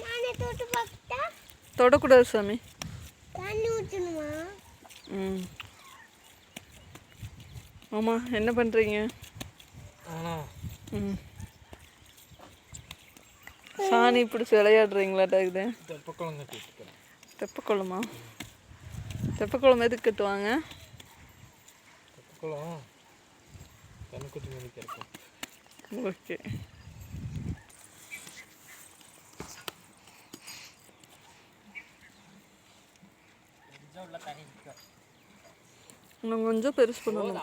நானே தொட்டு பார்த்தா தொடக்கூடாது சாமி தண்ணி ஊற்றணுமா ம். ஆமாம் என்ன பண்ணுறீங்க ம். சாணி பிடிச்சி தெப்பக்குளம் கட்டி வச்சுக்கிறேன் தெப்பக்குளமா? தெப்பக்குளம் எதுக்கு கட்டுவாங்க? தெப்பக்குளம் கண்ணுக்குட்டி இருக்கும் ஓகே இன்னும் கொஞ்சம் பெருசு பண்ணணும்.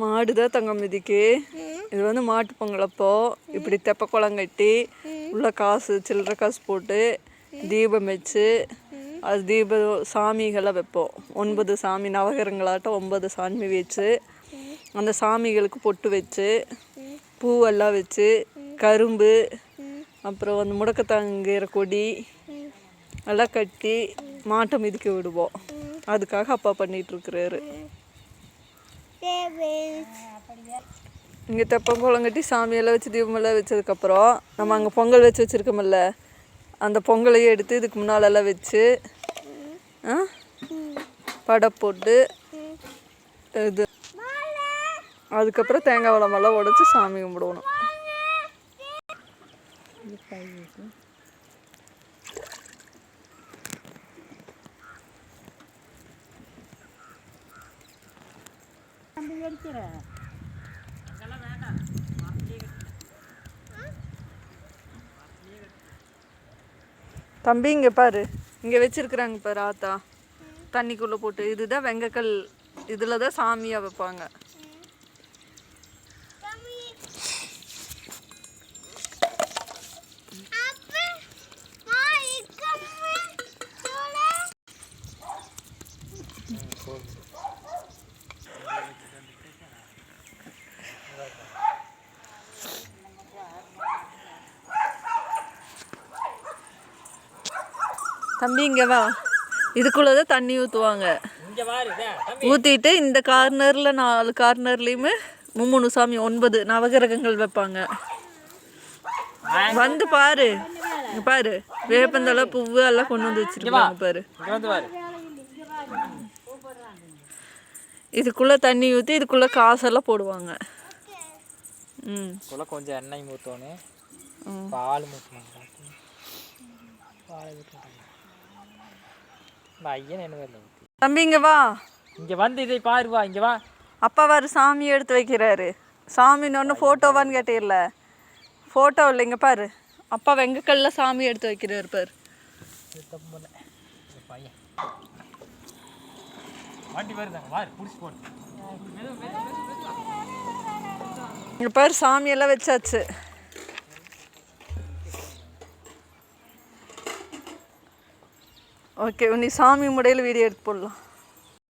மாடு தான் தங்கம் மிதிக்கு. இது வந்து மாட்டு பொங்கலப்போ இப்படி தெப்பக்குளம் கட்டி உள்ள காசு சில்லற காசு போட்டு தீபம் வச்சு அது தீப சாமிகளை வைப்போம். ஒன்பது சாமி நவகிரகங்களாட்டம் ஒன்பது சாமி வச்சு அந்த சாமிகளுக்கு பொட்டு வச்சு பூவெல்லாம் வச்சு கரும்பு அப்புறம் வந்து முடக்கத்தாங்கிற கொடி எல்லாம் கட்டி மாட்டை மிதிக்க விடுவோம். அதுக்காக அப்பா பண்ணிட்டு இருக்கிறாரு. இங்கே தெப்பங்குளம் கட்டி சாமியெல்லாம் வச்சு தீபமெல்லாம் வச்சதுக்கப்புறம் நம்ம அங்கே பொங்கல் வச்சு வச்சுருக்கோம்ல அந்த பொங்கலையே எடுத்து இதுக்கு முன்னாலெல்லாம் வச்சு ஆ? படை போட்டு இது. அதுக்கப்புறம் தேங்காய் வளமெல்லாம் உடச்சி சாமி கும்பிடுவோம் தம்பி இங்கே பாரு இங்கே வச்சிருக்கிறாங்க பாரு ஆத்தா தண்ணிக்குள்ளே போட்டு இதுதான் வெங்கக்கல் இதில் தான் சாமியாக வைப்பாங்க தம்பி இங்கே வா. இதுக்குள்ளே தான் தண்ணி ஊற்றுவாங்க ஊற்றிட்டு இந்த கார்னரில் நாலு கார்னர்லேயுமே மூணு சாமி ஒன்பது நவகிரகங்கள் வைப்பாங்க. வந்து பாரு. பாரு. வேப்பந்தலை பூவு எல்லாம் கொண்டு வந்து வச்சிருக்காங்க பாரு. இதுக்குள்ளே தண்ணி ஊற்றி இதுக்குள்ளே காசெல்லாம் போடுவாங்க. ம். கொஞ்சம் எண்ணெய் ஊற்றணும். பால் ஊற்றணும் பால் ஊற்றணும் ஐயன் என்ன தம்பி இங்கே வா. இங்கே வந்து இதை பாரு வா இங்கே வா. அப்பா வேறு சாமி எடுத்து வைக்கிறாரு. சாமின்னு ஒன்று ஃபோட்டோவான்னு கேட்டீர்ல. ஃபோட்டோ இல்லை இங்கே பாரு. அப்பா வெங்கக்கல்ல சாமி எடுத்து வைக்கிறாரு பாரு. வண்டி வருதாங்க வாரு பிடிச்சி போட்டு இங்கே பாரு சாமியெல்லாம் வச்சாச்சு. ஓகே நீ சாமி முடையில் வீடியோ எடுத்து போடலாம்.